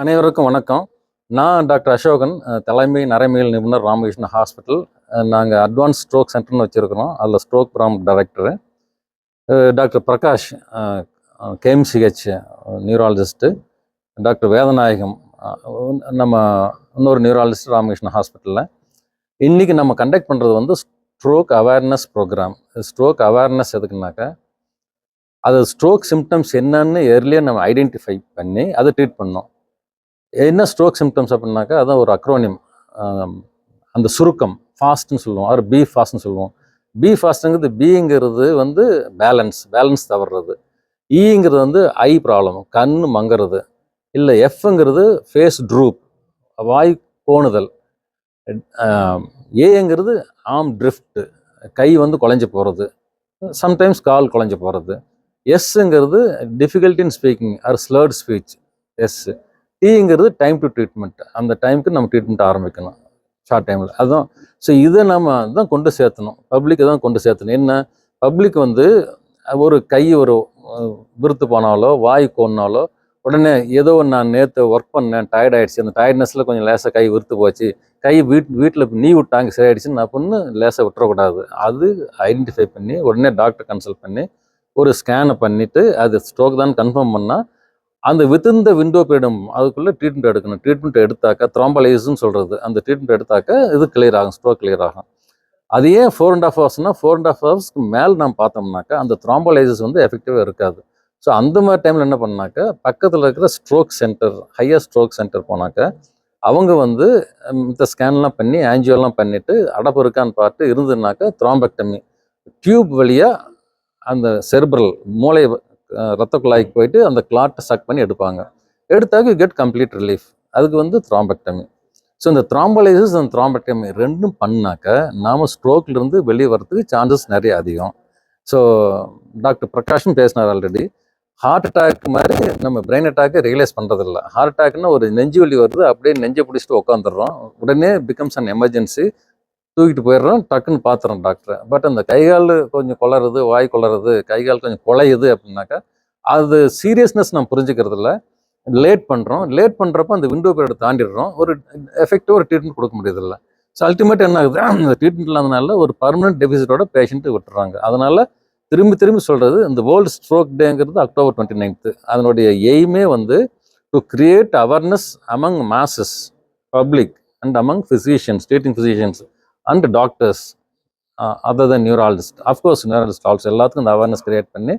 அனைவருக்கும் வணக்கம். நான் டாக்டர் அசோகன் தலைமை நரம்பியல் நிபுணர் ராமகிருஷ்ண ஹாஸ்பிட்டல். நாங்கள் அட்வான்ஸ் ஸ்ட்ரோக் சென்டர்னு வச்சுருக்கிறோம். அதில் stroke from director doctor Prakash KMCH neurologist doctor Vedanayagam நம்ம இன்னொரு நியூராலஜிஸ்ட் ராமகிருஷ்ண ஹாஸ்பிட்டலில் இன்றைக்கி நம்ம கண்டக்ட் பண்ணுறது வந்து stroke awareness program stroke awareness எதுக்குனாக்கா அது ஸ்ட்ரோக் சிம்டம்ஸ் என்னன்னு ஏர்லியாக நம்ம ஐடென்டிஃபை பண்ணி அதை ட்ரீட் பண்ணோம் என்ன ஸ்ட்ரோக் சிம்டம்ஸ் அப்படின்னாக்கா அதான் ஒரு அக்ரோனியம் அந்த சுருக்கம் ஃபாஸ்ட்னு சொல்லுவோம் அவர் பி ஃபாஸ்ட்னு சொல்லுவோம். பி ஃபாஸ்ட்டுங்கிறது பிங்கிறது வந்து பேலன்ஸ் பேலன்ஸ் தவறுறது. E ஈங்கிறது வந்து ஐ ப்ராப்ளம் கண் மங்கிறது. இல்லை எஃப்ங்கிறது ஃபேஸ் ட்ரூப் வாய் கோணுதல். ஏங்கிறது ஆம் ட்ரிஃப்ட்டு கை வந்து குழஞ்சி போகிறது சம்டைம்ஸ் கால் குழஞ்சி போகிறது எஸ்ஸுங்கிறது difficulty in speaking or slurred speech S டீங்கிறது time to treatment அந்த டைமுக்கு நம்ம ட்ரீட்மெண்ட் ஆரம்பிக்கணும் ஷார்ட் டைமில் அதுதான். ஸோ இதை நம்ம தான் கொண்டு சேர்த்தணும். பப்ளிக்கு தான் கொண்டு சேர்த்தணும். என்ன? பப்ளிக் வந்து ஒரு கை ஒரு விருத்து போனாலோ வாய் கோன்னாலோ உடனே ஏதோ நான் நேற்று ஒர்க் பண்ணேன் டயர்ட் ஆகிடுச்சு அந்த டயர்ட்னஸில் கொஞ்சம் லேசாக கை விருத்து போச்சு. கை வீட் வீட்டில் நீ விட்டாங்க சரியாயிடுச்சுன்னு அப்படின்னு லேசாக விட்டுறக்கூடாது. அது ஐடென்டிஃபை பண்ணி உடனே டாக்டர் கன்சல்ட் பண்ணி ஒரு ஸ்கேனை பண்ணிவிட்டு அது ஸ்ட்ரோக் தான் கன்ஃபார்ம் பண்ணால் அந்த வித்தின் த விண்டோ பீரியம் அதுக்குள்ளே ட்ரீட்மெண்ட் எடுக்கணும். ட்ரீட்மெண்ட் எடுத்தாக்கா த்ராம்பலைஸ்ன்னு சொல்கிறது அந்த ட்ரீட்மெண்ட் எடுத்தாக்கா இது கிளியர் ஆகும் ஸ்ட்ரோக் கிளியர் ஆகும். அது ஏன் ஃபோர் அண்ட் ஆஃப் ஹவர்ஸ்னால் ஃபோர் அண்ட் ஆஃப் ஹவர்ஸ்க்கு மேலே நம்ம பார்த்தோம்னாக்கா அந்த த்ராம்பலைசஸ் வந்து எஃபெக்டிவாக இருக்காது. ஸோ அந்த மாதிரி டைமில் என்ன பண்ணாக்கா பக்கத்தில் இருக்கிற stroke centre higher stroke centre போனாக்கா அவங்க வந்து இந்த ஸ்கேன்லாம் பண்ணி ஆன்ஜியோலாம் பண்ணிவிட்டு அடப்பு இருக்கான்னு பார்த்து இருந்ததுனாக்கா த்ராம்பெக்டமி டியூப் வழியாக அந்த செர்பரல் மூளை ரத்த குழாய்க்கு போயிட்டு அந்த கிளாட்டை சக் பண்ணி எடுப்பாங்க. எடுத்தாக்க கெட் கம்ப்ளீட் ரிலீஃப் அதுக்கு வந்து த்ராம்பெக்டமி ஸோ இந்த த்ராம்பலைசிஸ் அந்த த்ராம்பெக்டமி ரெண்டும் பண்ணாக்க நாம் ஸ்ட்ரோக்லேருந்து இருந்து வெளியே வரத்துக்கு சான்சஸ் நிறைய அதிகம். ஸோ டாக்டர் பிரகாஷும் பேசினார் ஆல்ரெடி ஹார்ட் அட்டாக் மாதிரி நம்ம பிரெயின் அட்டாக்கை ரியலைஸ் பண்ணுறதில்ல ஹார்ட் அட்டாக்னா ஒரு நெஞ்சு வலி வருது அப்படியே நெஞ்சை பிடிச்சிட்டு உட்காந்துடுறோம் உடனே பிகம்ஸ் அன் எமர்ஜென்சி தூக்கிட்டு போயிடுறோம் டக்குன்னு பார்த்துறோம் டாக்டரை பட் அந்த கைகால் கொஞ்சம் குளறுது வாய் குளறுது கைகால் கொஞ்சம் குலையுது அப்படின்னாக்கா அது சீரியஸ்னஸ் நம்ம புரிஞ்சுக்கிறது இல்லை லேட் பண்ணுறோம் லேட் பண்ணுறப்ப அந்த விண்டோ பீரியட் தாண்டிடுறோம். ஒரு எஃபெக்டிவ் ஒரு ட்ரீட்மெண்ட் கொடுக்க முடியறதில்ல. ஸோ அல்டிமேட் என்ன ஆகுது? அந்த ட்ரீட்மெண்ட் இல்லாதனால ஒரு பர்மனன்ட் டெபிசிட்டோட பேஷண்ட்டு விட்டுறாங்க. அதனால் திரும்பி திரும்பி சொல்கிறது இந்த வேர்ல்டு ஸ்ட்ரோக் டேங்கிறது அக்டோபர் டுவெண்ட்டி நைன்த்து அதனுடைய எய்மே வந்து to create awareness among masses public and among physicians treating physicians and doctors other than neurologist of course neurologist also எல்லாத்துக்கும் இந்த அவேர்னஸ் கிரியேட் பண்ணி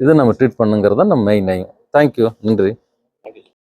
இதை நம்ம ட்ரீட் பண்ணுங்கிறது தான் நம்ம மெயின் ஐயம் தேங்க்யூ நன்றி.